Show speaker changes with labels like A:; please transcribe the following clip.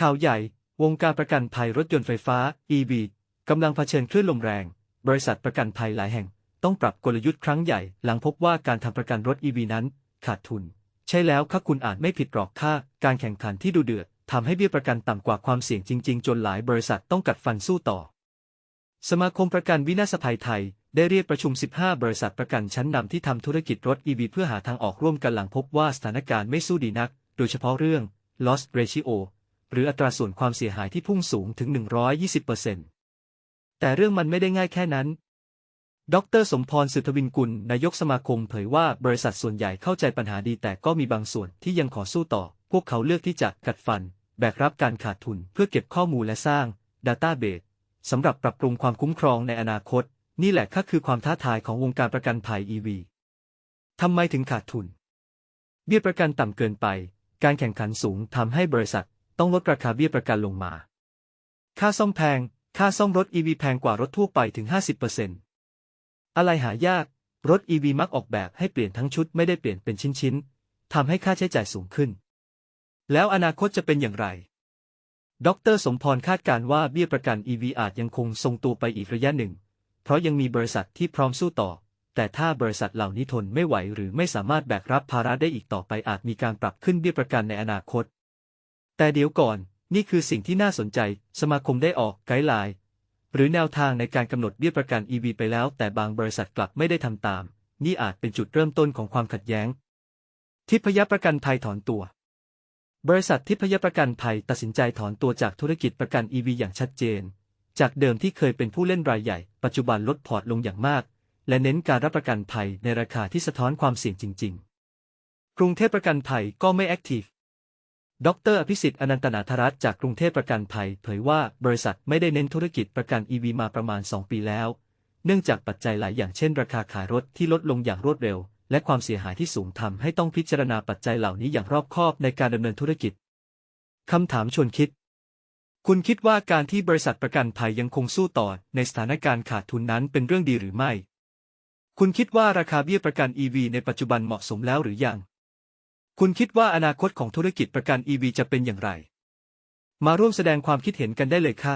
A: ข่าวใหญ่ วงการประกันภัยรถยนต์ไฟฟ้า EV กำลังเผชิญคลื่นลมแรง บริษัทประกันภัยหลายแห่ง ต้องปรับกลยุทธ์ครั้งใหญ่ หลังพบว่าการทำประกันรถ EV นั้น ขาดทุน ใช่แล้วค่ะคุณอาจไม่ผิดหรอกค่ะการแข่งขันที่ดูเดือดทำให้เบี้ยประกันต่ำกว่าความเสี่ยงจริง ๆ จนหลายบริษัทต้องกัดฟันสู้ต่อ สมาคมประกันวินาศภัยไทย ได้เรียกประชุม 15 บริษัทประกันชั้นนำที่ทำธุรกิจรถ EV เพื่อหาทางออกร่วมกันหลังพบว่าสถานการณ์ไม่สู้ดีนัก โดยเฉพาะเรื่อง loss ratio หรืออัตราส่วนความเสียหายที่พุ่งสูงถึง 120%แต่เรื่องมันไม่ได้ง่ายแค่นั้น ดร สมพรสืบทวินกุล นายกสมาคมเผยว่าบริษัทส่วนใหญ่เข้าใจปัญหาดีแต่ก็มีบางส่วนที่ยังขอสู้ต่อ พวกเขาเลือกที่จะกัดฟัน แบกรับการขาดทุนเพื่อเก็บข้อมูลและสร้าง Database สำหรับปรับปรุงความคุ้มครองในอนาคต นี่แหละก็คือความท้าทายของวงการประกันภัย EV ทำไมถึงขาดทุน เบี้ยประกันต่ำเกินไป การแข่งขันสูงทำให้บริษัท ต้องลดราคาเบี้ยประกันลงมา ค่าซ่อมแพง ค่าซ่อมรถ EV แพงกว่ารถทั่วไปถึง 50%อะไรหายาก รถ EV มักออกแบบให้เปลี่ยนทั้งชุดไม่ได้เปลี่ยนเป็นชิ้นๆทำให้ค่าใช้จ่ายสูงขึ้น แล้วอนาคตจะเป็นอย่างไร ดร สมพรคาดการณ์ว่าเบี้ยประกัน EV อาจยังคงทรงตัวไปอีกระยะหนึ่ง เพราะยังมีบริษัทที่พร้อมสู้ต่อแต่ถ้าบริษัทเหล่านี้ทนไม่ไหวหรือไม่สามารถแบกรับภาระได้อีกต่อไปอาจมีการปรับขึ้นเบี้ยประกันในอนาคต แต่เดี๋ยวก่อน นี่คือสิ่งที่น่าสนใจ สมาคมได้ออกไกด์ไลน์หรือแนวทางในการกำหนดเบี้ยประกัน EV ไปแล้ว แต่บางบริษัทกลับไม่ได้ทำตาม นี่อาจเป็นจุดเริ่มต้นของความขัดแย้ง ทิพยประกันภัยถอนตัว บริษัททิพยประกันภัยตัดสินใจถอนตัวจากธุรกิจประกัน EV อย่างชัดเจน จากเดิมที่เคยเป็นผู้เล่นรายใหญ่ ปัจจุบันลดพอร์ตลงอย่างมาก และเน้นการรับประกันภัยในราคาที่สะท้อนความเสี่ยงจริง ๆ กรุงเทพประกันภัยก็ไม่แอคทีฟ ดรอภิสิทธิ์อนันตนาธรัตจากกรุงเทพประกันภัย เผยว่าบริษัทไม่ได้เน้นธุรกิจประกัน EV มาประมาณ 2 ปีแล้ว เนื่องจากปัจจัยหลายอย่างเช่น ราคาขายรถที่ลดลงอย่างรวดเร็ว และความเสียหายที่สูงทำให้ต้องพิจารณาปัจจัยเหล่านี้อย่างรอบคอบในการดำเนินธุรกิจคำถามชวนคิด คุณคิดว่าการที่บริษัทประกันภัยยังคงสู้ต่อในสถานการณ์ขาดทุนนั้นเป็นเรื่องดีหรือไม่ คุณคิดว่าราคาเบี้ยประกัน EV ในปัจจุบันเหมาะสมแล้วหรือยัง คุณคิดว่าอนาคตของธุรกิจประกัน EV จะเป็นอย่างไร มาร่วมแสดงความคิดเห็นกันได้เลยค่ะ